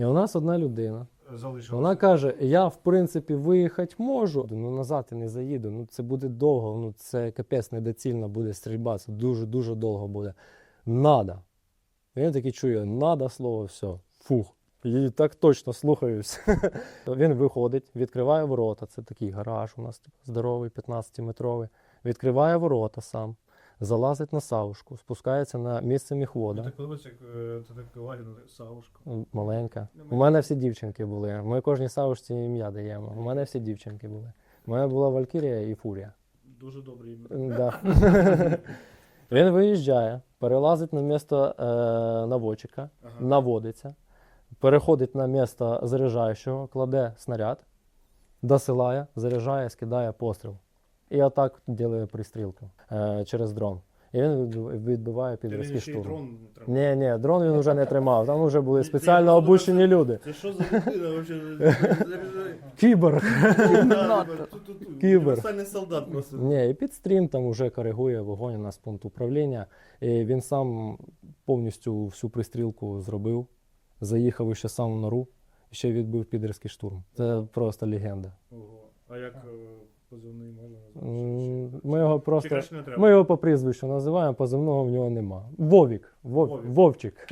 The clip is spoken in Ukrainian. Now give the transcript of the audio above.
І у нас одна людина. залишилося. Вона каже: я в принципі виїхати можу, ну назад я не заїду. Ну це буде довго. Ну це капець недоцільно буде стрільба. Це дуже дуже довго буде. Надо. Він такий чує, надо слово, все. Фух. І так точно слухаюсь. Він виходить, відкриває ворота. Це такий гараж у нас типу, здоровий, 15-метровий. Відкриває ворота сам, залазить на савушку, спускається на місце міхвода. Так подобається, як е, це так лагідно, савушка. Маленька. У мене всі дівчинки були. Ми кожній савушці ім'я даємо. У мене всі дівчинки були. У мене була Валькірія і Фурія. Дуже добре ім'я. Да. Він виїжджає, перелазить на місто е, наводчика, Ага. наводиться, переходить на місто заряджаючого, кладе снаряд, досилає, заряджає, скидає постріл. І отак робить пристрілку е, через дрон. І він відбиває й штурм. дрон не. Ні, ні, дрон він вже не тримав. Там вже були спеціально обучені люди. Це що за людина. Кібер. Універсальний солдат просто. Ні, і підстрім там вже коригує вогонь у нас пункт управління. І він сам повністю всю пристрілку зробив, заїхав ще сам в нору, і ще відбив підерський штурм. Це просто легенда. Ого. А як позивний можна М, назвати? Ми його просто краще не треба? ми його по прізвищу називаємо, позивного в нього нема. Вовік, Вов, Вовік. Вовчик.